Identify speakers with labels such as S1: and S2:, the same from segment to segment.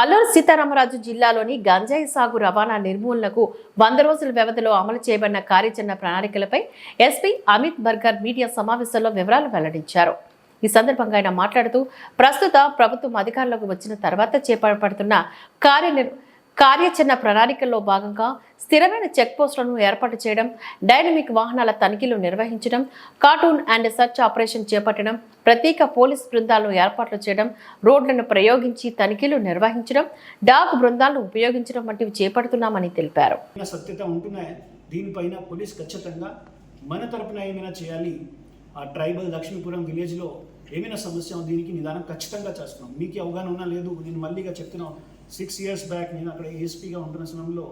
S1: అల్లూరు సీతారామరాజు జిల్లాలోని గంజాయి సాగు రవాణా నిర్మూలనకు వంద రోజుల వ్యవధిలో అమలు చేయబడిన కార్యాచరణ ప్రణాళికలపై ఎస్పీ అమిత్ బర్గర్ మీడియా సమావేశంలో వివరాలు వెల్లడించారు. ఈ సందర్భంగా ఆయన మాట్లాడుతూ ప్రస్తుత ప్రభుత్వం అధికారంలోకి వచ్చిన తర్వాత చేపడుతున్న కార్యనిర్ కార్యాచరణ ప్రణాళికల్లో భాగంగా స్థిరమైన చెక్ పోస్టులను ఏర్పాటు చేయడం డైనమిక్ వాహనాల తనిఖీలు నిర్వహించడం కార్టూన్ అండ్ సెర్చ్ ఆపరేషన్ చేపట్టడం ప్రత్యేక పోలీస్ బృందాలను ఏర్పాట్లు చేయడం రోడ్లను ప్రయోగించి తనిఖీలు నిర్వహించడం డాగ్ బృందాలను ఉపయోగించడం వంటివి చేపడుతున్నామని తెలిపారు.
S2: సత్యత ఉంటున్నాయి దీనిపైన పోలీస్ ఖచ్చితంగా మన తరపున ఏమైనా చేయాలి ఆ ట్రైబల్ లక్ష్మీపురం విలేజ్లో ఏమైనా సమస్య దీనికి నిదానం ఖచ్చితంగా చేస్తున్నాం. మీకు అవగాహన ఉన్నా లేదు నేను మళ్ళీగా చెప్తున్నాను సిక్స్ ఇయర్స్ బ్యాక్ నేను అక్కడ ఏఎస్పీగా ఉంటున్న సమయంలో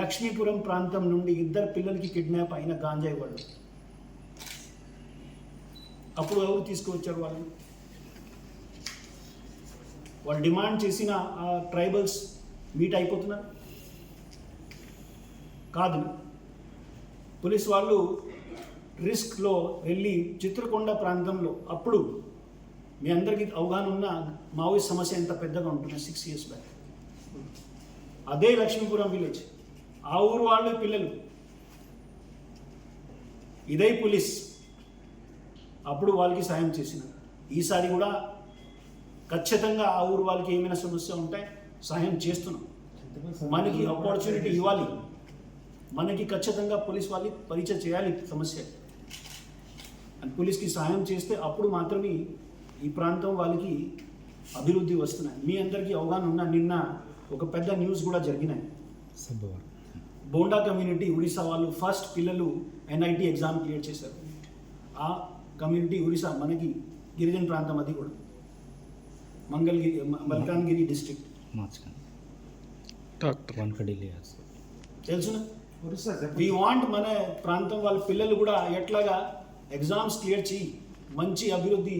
S2: లక్ష్మీపురం ప్రాంతం నుండి ఇద్దరు పిల్లలకి కిడ్నాప్ అయిన గాంజాయి వాళ్ళు. అప్పుడు ఎవరు తీసుకువచ్చారు వాళ్ళు వాళ్ళు డిమాండ్ చేసిన ఆ ట్రైబల్స్ మీట్ అయిపోతున్నారు. కాదు పోలీస్ వాళ్ళు రిస్క్లో వెళ్ళి చిత్రకొండ ప్రాంతంలో అప్పుడు మీ అందరికీ అవగాహన ఉన్న మావోయిస్ట్ సమస్య ఎంత పెద్దగా ఉంటుంది సిక్స్ ఇయర్స్ బ్యాక్. అదే లక్ష్మీపురం విలేజ్ ఆ ఊరు వాళ్ళు పిల్లలు. ఇదే పోలీస్. అప్పుడు వాళ్ళకి సాయం చేసిన ఈసారి కూడా ఖచ్చితంగా ఆ ఊరు వాళ్ళకి ఏమైనా సమస్య ఉంటే సహాయం చేస్తున్నాం. మనకి ఆపర్చునిటీ ఇవ్వాలి. మనకి ఖచ్చితంగా పోలీస్ వాళ్ళకి పరిచయం చేయాలి సమస్య. అండ్ పోలీస్కి సహాయం చేస్తే అప్పుడు మాత్రమే ఈ ప్రాంతం వాళ్ళకి అభివృద్ధి వస్తున్నాయి. మీ అందరికీ అవగాహన ఉన్న నిన్న ఒక పెద్ద న్యూస్ కూడా జరిగినాయి. బోండా కమ్యూనిటీ ఒడిశా వాళ్ళు ఫస్ట్ పిల్లలు ఎన్ఐటి ఎగ్జామ్ క్లియర్ చేశారు. ఆ కమ్యూనిటీ ఒడిశా మనకి గిరిజన ప్రాంతం అది కూడా. మంగళగిరి మల్కాన్గిరి డిస్ట్రిక్ట్
S3: డాక్టర్
S2: తెలుసునా? వి వాంట్ మన ప్రాంతం వాళ్ళ పిల్లలు కూడా ఎట్లాగా ఎగ్జామ్స్ క్లియర్ చేయి మంచి అభివృద్ధి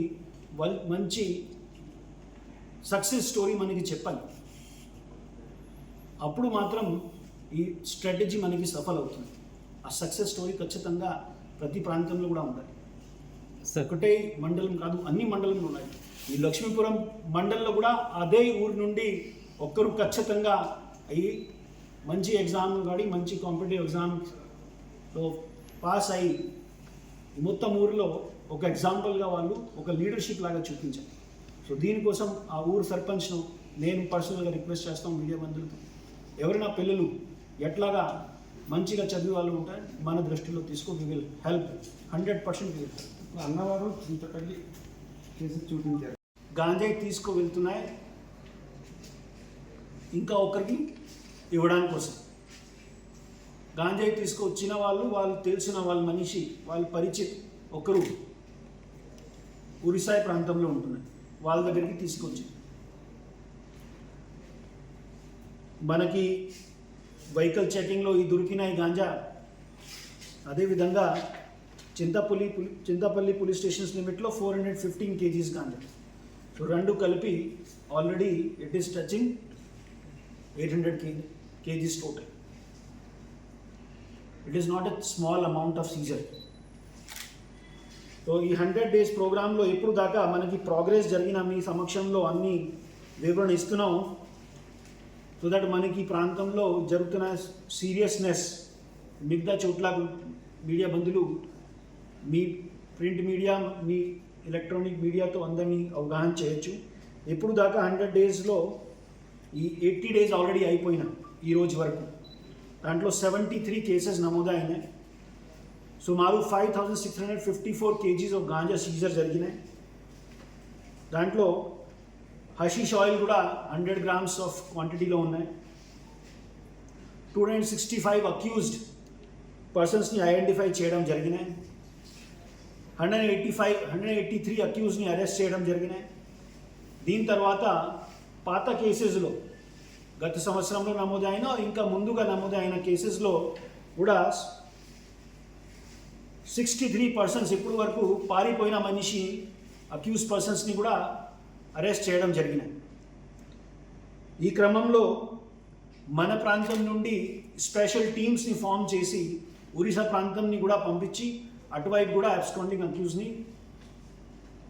S2: మంచి సక్సెస్ స్టోరీ మనకి చెప్పాలి. అప్పుడు మాత్రం ఈ స్ట్రాటజీ మనకి సఫల్ అవుతుంది ఆ సక్సెస్ స్టోరీ ఖచ్చితంగా ప్రతి ప్రాంతంలో కూడా ఉండాలి. ఒకటే మండలం కాదు అన్ని మండలంలో ఉన్నాయి. ఈ లక్ష్మీపురం మండలంలో కూడా అదే ఊరి నుండి ఒక్కరు ఖచ్చితంగా అయ్యి మంచి ఎగ్జామ్ కానీ మంచి కాంపిటేటివ్ ఎగ్జామ్లో పాస్ అయ్యి మొత్తం ఊరిలో ఒక ఎగ్జాంపుల్గా వాళ్ళు ఒక లీడర్షిప్ లాగా చూపించారు. సో దీనికోసం ఆ ఊరు సర్పంచ్ను నేను పర్సనల్గా రిక్వెస్ట్ చేస్తాం మీడియా మంత్రులతో ఎవరైనా పిల్లలు ఎట్లాగా మంచిగా చదివే వాళ్ళు ఉంటే మన దృష్టిలో తీసుకో we will help hundred percent will help
S3: అన్నవారు చింతపల్లి చేసి చూపించారు
S2: గాంజాయి తీసుకు వెళ్తున్నాయి ఇంకా ఒకరికి ఇవ్వడానికి కోసం గాంజాయి తీసుకొచ్చిన వాళ్ళు వాళ్ళు తెలిసిన వాళ్ళ మనిషి వాళ్ళ పరిచిత్ ఒకరు ఒరిస్సా ప్రాంతంలో ఉంటున్నారు వాళ్ళ దగ్గరికి తీసుకొచ్చి మనకి వెహికల్ చెకింగ్లో ఈ దొరికిన ఈ గాంజా అదేవిధంగా Chintapalli Chintapalli police stations లిమిట్లో four hundred fifteen kgs ganja. So రెండు కలిపి already it is touching eight hundred K kgs total. It is not a small amount of seizure so ఈ హండ్రెడ్ డేస్ ప్రోగ్రాంలో ఎప్పుడు దాకా మనకి ప్రోగ్రెస్ జరిగిన మీ సమక్షంలో అన్ని వివరణ ఇస్తున్నాం. సో దట్ మనకి ఈ ప్రాంతంలో జరుగుతున్న సీరియస్నెస్ మిగతా చోట్ల మీడియా బంధువులు మీ ప్రింట్ మీడియా మీ ఎలక్ట్రానిక్ మీడియాతో అందరినీ అవగాహన చేయొచ్చు. ఎప్పుడు దాకా హండ్రెడ్ డేస్లో ఈ ఎయిటీ డేస్ ఆల్రెడీ అయిపోయిన ఈ రోజు వరకు. దాంట్లో సెవెంటీ త్రీ కేసెస్ నమోదైనాయి. సుమారు five thousand six hundred fifty four kgs of ganja seizure జరిగినాయి. దాంట్లో హషీష్ ఆయిల్ కూడా హండ్రెడ్ గ్రామ్స్ ఆఫ్ క్వాంటిటీలో ఉన్నాయి. Two hundred sixty five accused పర్సన్స్ని identify చేయడం జరిగినాయి. Hundred eighty five hundred eighty three అక్యూజ్ని arrest చేయడం జరిగినాయి. దీని తర్వాత పాత కేసెస్లో గత సంవత్సరంలో నమోదైన ఇంకా ముందుగా నమోదైన కేసెస్లో కూడా సిక్స్టీ త్రీ పర్సన్స్ ఇప్పటి వరకు పారిపోయిన మనిషి అక్యూజ్ పర్సన్స్ని కూడా అరెస్ట్ చేయడం జరిగినాయి ఈ క్రమంలో మన ప్రాంతం నుండి స్పెషల్ టీమ్స్ని ఫామ్ చేసి ఒరిస్సా ప్రాంతంని కూడా పంపించి అటువైపు కూడా అబ్స్కాండింగ్ అక్యూజ్ని